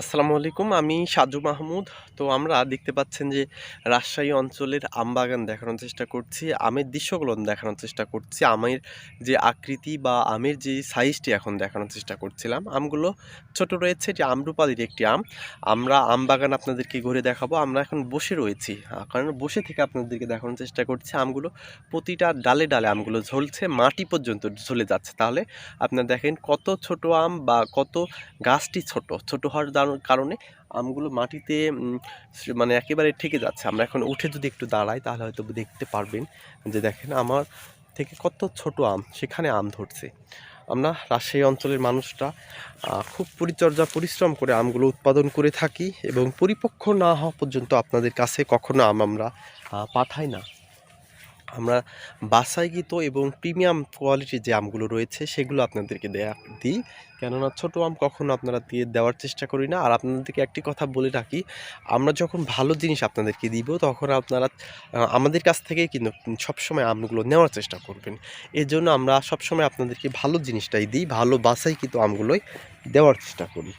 আসসালামু আলাইকুম, আমি সাজু মাহমুদ। তো আমরা দেখতে পাচ্ছেন যে রাজশাহী অঞ্চলের আম বাগান দেখানোর চেষ্টা করছি, আমের দৃশ্যগুলো দেখানোর চেষ্টা করছি, আমের যে আকৃতি বা আমের যে সাইজটি এখন দেখানোর চেষ্টা করছিলাম। আমগুলো ছোট রয়েছে যে আমরুপালির একটি আম। আমরা আম বাগান আপনাদেরকে ঘুরে দেখাবো, আমরা এখন বসে রয়েছি। কারণ বসে থেকে আপনাদেরকে দেখানোর চেষ্টা করছি, আমগুলো প্রতিটা ডালে ডালে আমগুলো ঝলছে, মাটি পর্যন্ত ঝলে যাচ্ছে। তাহলে আপনারা দেখেন কত ছোট আম বা কত গাছটি ছোট ছোট হওয়ার কারণে আমগুলো মাটিতে মানে একেবারে ঠেকে যাচ্ছে। আমরা এখন উঠে যদি একটু দাঁড়াই, তাহলে হয়তো দেখতে পারবেন যে দেখেন আমার থেকে কত ছোট আম, সেখানে আম ধরছে। আমরা রাজশাহী অঞ্চলের মানুষরা খুব পরিচর্যা, পরিশ্রম করে আমগুলো উৎপাদন করে থাকি এবং পরিপক্ক না হওয়া পর্যন্ত আপনাদের কাছে কখনো আম আমরা পাঠাই না। আমরা বাসাইকৃত এবং প্রিমিয়াম কোয়ালিটির যে আমগুলো রয়েছে, সেগুলো আপনাদেরকে দেয়া দিই। কেননা ছোটো আম কখনো আপনারা দিয়ে দেওয়ার চেষ্টা করি না। আর আপনাদেরকে একটি কথা বলে রাখি, আমরা যখন ভালো জিনিস আপনাদেরকে দিব, তখন আপনারা আমাদের কাছ থেকেই কিন্তু সবসময় আমগুলো নেওয়ার চেষ্টা করবেন। এর জন্য আমরা সবসময় আপনাদেরকে ভালো জিনিসটাই দিই, ভালো বাসাইকৃত আমগুলোই দেওয়ার চেষ্টা করি।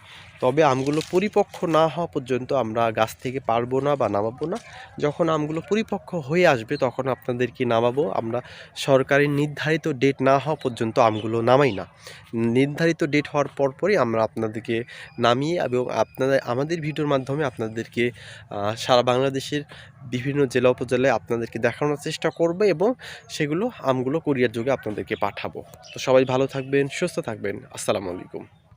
তবে আমগুলো পরিপক্ক না হওয়া পর্যন্ত আমরা গাছ থেকে পারব না বা নামাবো না। যখন আমগুলো পরিপক্ক হয়ে আসবে তখন আপনাদেরকে নামাবো। আমরা সরকারি নির্ধারিত ডেট না হওয়া পর্যন্ত আমগুলো নামাই না। নির্ধারিত ডেট হওয়ার পরপরই আমরা আপনাদেরকে নামিয়ে এবং আপনাদের, আমাদের ভিডিওর মাধ্যমে আপনাদেরকে সারা বাংলাদেশের বিভিন্ন জেলা উপজেলায় আপনাদেরকে দেখানোর চেষ্টা করবে এবং সেগুলো আমগুলো কুরিয়ার যুগে আপনাদেরকে পাঠাবো। তো সবাই ভালো থাকবেন, সুস্থ থাকবেন। আসসালামু আলাইকুম।